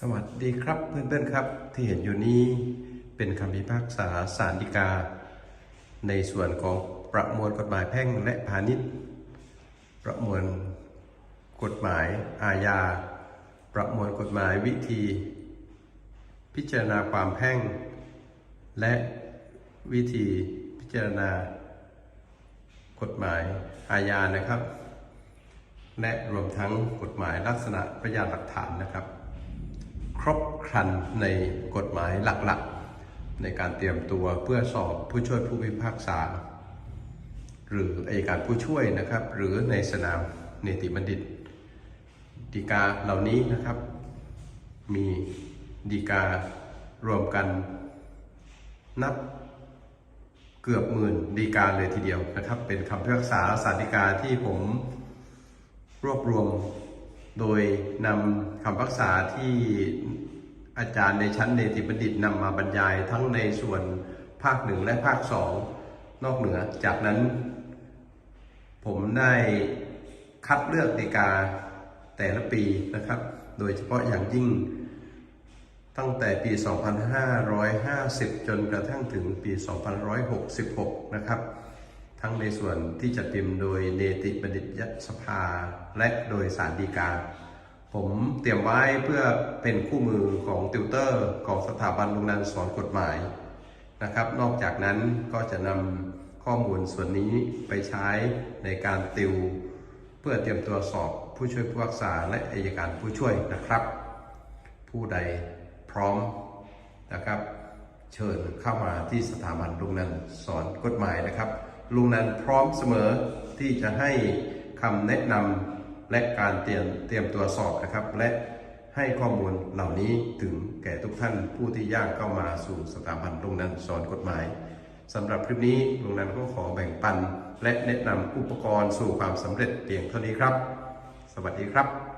สวัสดีครับเพื่อนๆครับ ที่เห็นอยู่นี้เป็นคำพิพากษาศาลฎีกา ในส่วนของประมวลกฎหมายแพ่งและพาณิชย์ ประมวลกฎหมายอาญา ประมวลกฎหมายวิธี พิจารณาความแพ่ง และวิธีพิจารณา กฎหมายอาญานะครับ และรวมทั้งกฎหมายลักษณะพยานหลักฐานนะครับ รบครันในกฎหมายหลักๆ ในการเตรียมตัวเพื่อสอบผู้ช่วยผู้พิพากษา หรืออายการผู้ช่วยนะครับ หรือในสนามเนติบัณฑิตดีกาเหล่านี้นะครับ มีดีการวมกันนับเกือบหมื่นดีกาเลยทีเดียวนะครับ เป็นคำพิพากษาสารดีกาที่ผมรวบรวม โดยนำคำพักษาที่อาจารย์ในชั้นเนติบัณฑิตนำมาบรรยายทั้งในส่วนภาคหนึ่งและภาคสองนอกเหนือจากนั้น ผมได้คัดเลือกดีกาแต่ละปีนะครับ โดยเฉพาะอย่างยิ่งตั้งแต่ปี 2550 จนกระทั่งถึงปี 2566 นะครับ ทั้งในส่วนที่จัดพิมพ์โดยเนติบัณฑิตยสภา และโดยสารดีกา ผมเตรียมไว้เพื่อเป็นคู่มือของติวเตอร์ของสถาบันโรงเรียนสอนกฎหมายนะครับ นอกจากนั้นก็จะนำข้อมูลส่วนนี้ไปใช้ในการติว เพื่อเตรียมตัวสอบผู้ช่วยผู้รักษาและอายการผู้ช่วยนะครับ ผู้ใดพร้อมนะครับ เชิญเข้ามาที่สถาบันลงนันสอนกฎหมายนะครับ ลุงนันพร้อมเสมอที่จะให้คำแนะนำและการเตรียมเตรียมตัวสอบนะครับ และให้ข้อมูลเหล่านี้ถึงแก่ทุกท่านผู้ที่ย่างเข้ามาสู่สถาบันลุงนันสอนกฎหมายสำหรับคลิปนี้ลุงนันก็ขอแบ่งปัน และแนะนำอุปกรณ์สู่ความสำเร็จเพียงเท่านี้ครับ สวัสดีครับ